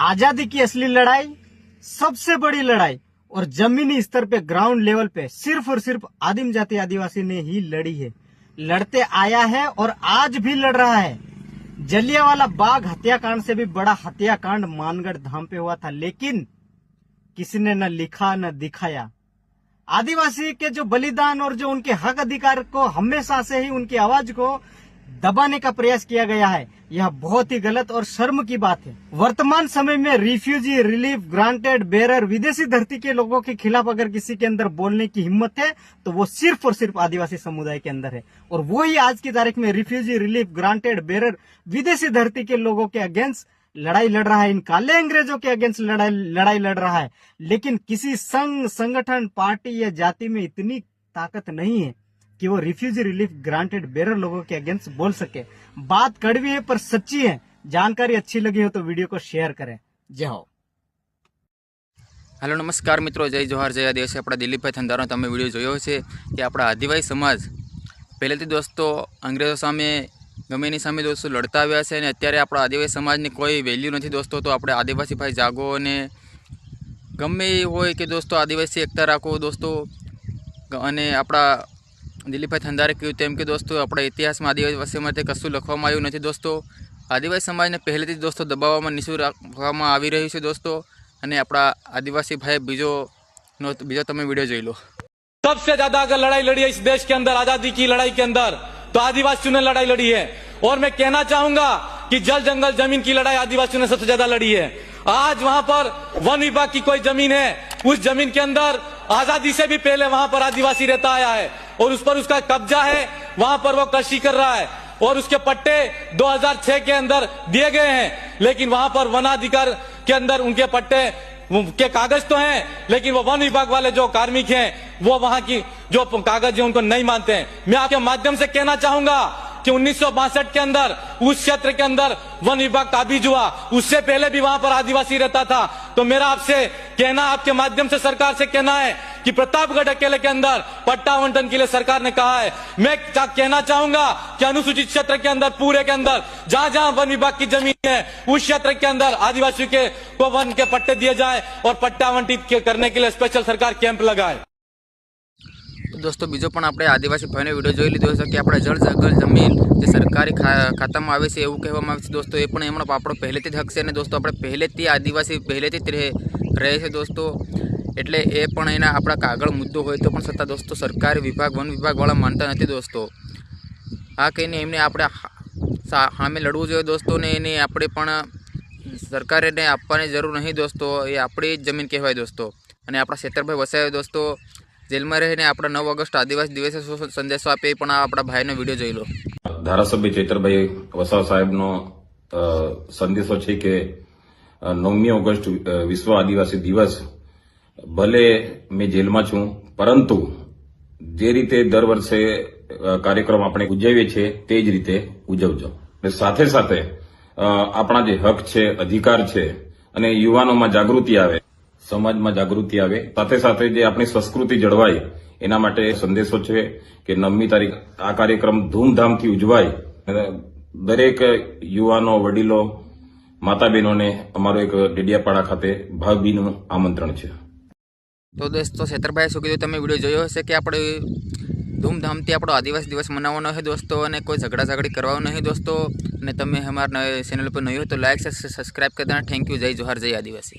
आज़ादी की असली लड़ाई, सबसे बड़ी लड़ाई और जमीनी स्तर पे ग्राउंड लेवल पे सिर्फ़ और सिर्फ़ आदिम जाति आदिवासी ने ही लड़ी है। लड़ते आया है और आज भी लड़ रहा है। जलियावाला बाग हत्याकांड से भी बड़ा हत्याकांड मानगढ़ धाम पे हुआ था, लेकिन किसी ने न लिखा, न दिखाया। आदिवासी के जो बलिदान और जो उनके हक अधिकार को हमेशा से ही उनकी आवाज़ को दबाने का प्रयास किया गया है। यह बहुत ही गलत और शर्म की बात है। वर्तमान समय में रिफ्यूजी रिलीफ ग्रांटेड बेरर विदेशी धरती के लोगों के खिलाफ अगर किसी के अंदर बोलने की हिम्मत है तो वो सिर्फ़ और सिर्फ़ आदिवासी समुदाय के अंदर है। और वो ही आज की तारीख में रिफ्यूजी रिलीफ ग्रांटेड बेरर विदेशी धरती के लोगों के अगेंस्ट लड़ाई लड़ रहा है। इन काले अंग्रेज़ों के अगेंस्ट लड़ाई लड़ाई लड़ रहा है। लेकिन किसी संघ, संगठन, पार्टी या जाति में इतनी ताकत नहीं है। कि वो रिफ्यूजी रिलीफ ग्रांटेड बेरर लोगों के अगेंस्ट बोल सके बात कड़वी है पर सच्ची है जानकारी अच्छी लगी हो तो वीडियो को शेयर करें जय हो હાલો નમસ્કાર મિત્રો જય જોહાર જય આદિવાસી આપણા દિલીપભાઈ થંદારો તમે વિડીયો જોયો છે કે આપણા આદિવાસી સમાજ પહેલેથી દોસ્તો અંગ્રેજો સામે ગમે એની સામે દોસ્તો લડતા આવ્યા છે અને અત્યારે આપણા આદિવાસી સમાજની કોઈ વેલ્યુ નથી દોસ્તો તો આપણે આદિવાસી ભાઈ જાગો અને ગમે એ હોય કે દોસ્તો આદિવાસી એકતા રાખો દોસ્તો અને આપણા દિલીપભાઈ થંદારે કહ્યું તેમ કે દોસ્તો આપણા ઇતિહાસમાં આદિવાસી માટે કશું લખવામાં આવ્યું નથી દોસ્તો આદિવાસી સમાજને પહેલેથી જ દોસ્તો દબાવવામાં નિશુ રાખવામાં આવી રહ્યું છે દોસ્તો અને આપણા આદિવાસી ભાઈ બીજો નો બીજો તમે વિડીયો જોઈ લો सबसे ज्यादा अगर लड़ाई लड़ी है इस देश के अंदर आजादी की लड़ाई के अंदर तो आदिवासियों ने लड़ाई लड़ी है और मैं कहना चाहूंगा कि जल जंगल जमीन की लड़ाई आदिवासियों ने सबसे ज्यादा लड़ी है आज वहां पर वन विभाग की कोई जमीन है उस जमीन के अंदर आजादी से भी पहले वहां पर आदिवासी रहता आया है और उस पर उसका कब्जा है, वहाँ पर वो कृषि कर रहा है। और उसके पट्टे 2006 के अंदर दिए गए हैं, लेकिन वहाँ पर वनाधिकार के अंदर उनके पट्टे के कागज़ तो हैं, लेकिन वो वन विभाग वाले जो कार्मिक हैं, वो वहाँ की जो कागज़ है, उनको नहीं मानते हैं। मैं आपके माध्यम से कहना चाहूँगा कि उन्नीस सौ बासठ के अंदर, उस क्षेत्र के अंदर वन विभाग काबिज हुआ। उससे पहले भी वहाँ पर आदिवासी रहता था। तो मेरा आपसे कहना, आपके माध्यम से सरकार से कहना है कि प्रतापगढ़ अकेले के अंदर पट्टा आवंटन के लिए सरकार ने कहा है मैं चा- कहना चाहूंगा कि अनुसूचित क्षेत्र के अंदर पूरे के अंदर जहां जहां वन विभाग की जमीन है उस क्षेत्र के अंदर आदिवासियों के को वन के पट्टे दिए जाए और पट्टा आवंटित के- करने के लिए स्पेशल सरकार कैंप लगाए તો દોસ્તો બીજો પણ આપણે આદિવાસી ભાઈનો વિડીયો જોઈ લીધો હશે કે આપણે જળ જંગલ જમીન જે સરકારી ખા- ખાતામાં આવે છે એવું કહેવામાં આવે છે દોસ્તો એ પણ એમનો આપણો પહેલેથી જ હક છે અને દોસ્તો આપણે પહેલેથી આદિવાસી પહેલેથી જ રહે રહે છે દોસ્તો એટલે એ પણ એના આપણા કાગળ મુદ્દો હોય તો પણ છતાં દોસ્તો સરકારી વિભાગ, વન વિભાગવાળા માનતા નથી દોસ્તો. આ કહીને એમને આપણે સામે લડવું જોઈએ દોસ્તો ને એને આપણે પણ સરકારને આપવાની જરૂર નહીં દોસ્તો, એ આપણી જ જમીન કહેવાય દોસ્તો. અને આપણા શેતરભાઈ વસાવે દોસ્તો, જેલમાં રહીને આપણા નવ ઓગસ્ટ આદિવાસી દિવસે સંદેશો આપે એ પણ આપણા ભાઈનો વીડિયો જોઈ લો. ધારાસભ્ય ચેતરભાઈ વસાવ સાહેબનો સંદેશો છે કે નવમી ઓગસ્ટ વિશ્વ આદિવાસી દિવસ ભલે મેં જેલમાં છું, પરંતુ જે રીતે દર વર્ષે કાર્યક્રમ આપણે ઉજવીએ છીએ, તે જ રીતે ઉજવજો. સાથે સાથે આપણા જે હક છે, અધિકાર છે, અને યુવાનોમાં જાગૃતિ આવે, સમાજમાં જાગૃતિ આવે, સાથે સાથે જે આપણી સંસ્કૃતિ જળવાય, એના માટે સંદેશો છે કે નવમી તારીખ આ કાર્યક્રમ ધૂમધામથી ઉજવાય. દરેક યુવાનો, વડીલો માતા બહેનોને અમારો એક ડેડિયાપાડા ખાતે ભાવભીનું આમંત્રણ છે. તો દોસ્તો છેતરભાઈ શું કીધું? તમે વીડિયો જોયો હશે કે આપણે ધૂમધામથી આપણો આદિવાસી દિવસ મનાવવાનો છે દોસ્તો અને કોઈ ઝઘડા ઝઘડી કરવાનું નહીં દોસ્તો? અને તમે અમારા ચેનલ પર નહીં હોય તો લાઇક સબસ્ક્રાઈબ કરી દેના થેન્ક યુ જય જોહાર, જય આદિવાસી.